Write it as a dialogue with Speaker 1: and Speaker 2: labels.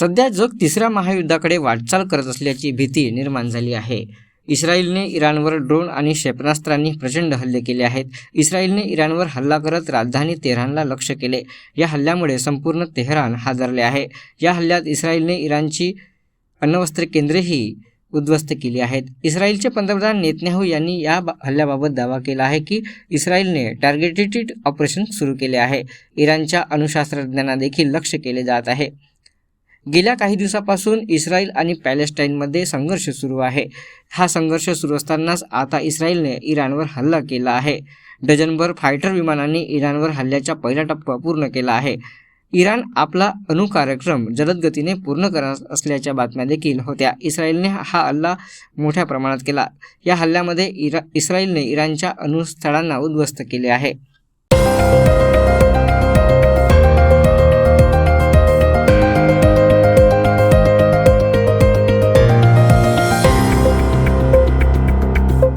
Speaker 1: सध्या जग तिसऱ्या महायुद्धाकडे वाटचाल करत असल्याची भीती निर्माण झाली आहे. इस्रायलने इराणवर ड्रोन आणि क्षेपणास्त्रांनी प्रचंड हल्ले केले आहेत. इस्रायलने इराणवर हल्ला करत राजधानी तेहरानला लक्ष केले. या हल्ल्यामुळे संपूर्ण तेहरान हादरले आहे. या हल्ल्यात इस्रायलने इराणची अण्वस्त्र केंद्रेही उद्ध्वस्त केली आहेत. इस्रायलचे पंतप्रधान नेतन्याहू यांनी या बा- हल्ल्याबाबत दावा केला आहे की इस्रायलने टार्गेटेड ऑपरेशन सुरू केले आहे. इराणच्या अणुशास्त्रज्ञांना देखील लक्ष केले जात आहे. गेल्या काही दिवसापासून इस्रायल आणि पॅलेस्टाईनमध्ये संघर्ष सुरू आहे. हा संघर्ष सुरू असतानाच आता इस्रायलने इराणवर हल्ला केला आहे. डझनभर फायटर विमानांनी इराणवर हल्ल्याचा पहिला टप्पा पूर्ण केला आहे. इराण आपला अणुकार्यक्रम जलद गतीने पूर्ण करत असल्याच्या बातम्या देखील होत्या. इस्रायलने हा हल्ला मोठ्या प्रमाणात केला. या हल्ल्यामध्ये इरा इस्रायलने इराणच्या अणुस्थळांना उद्ध्वस्त केले आहे.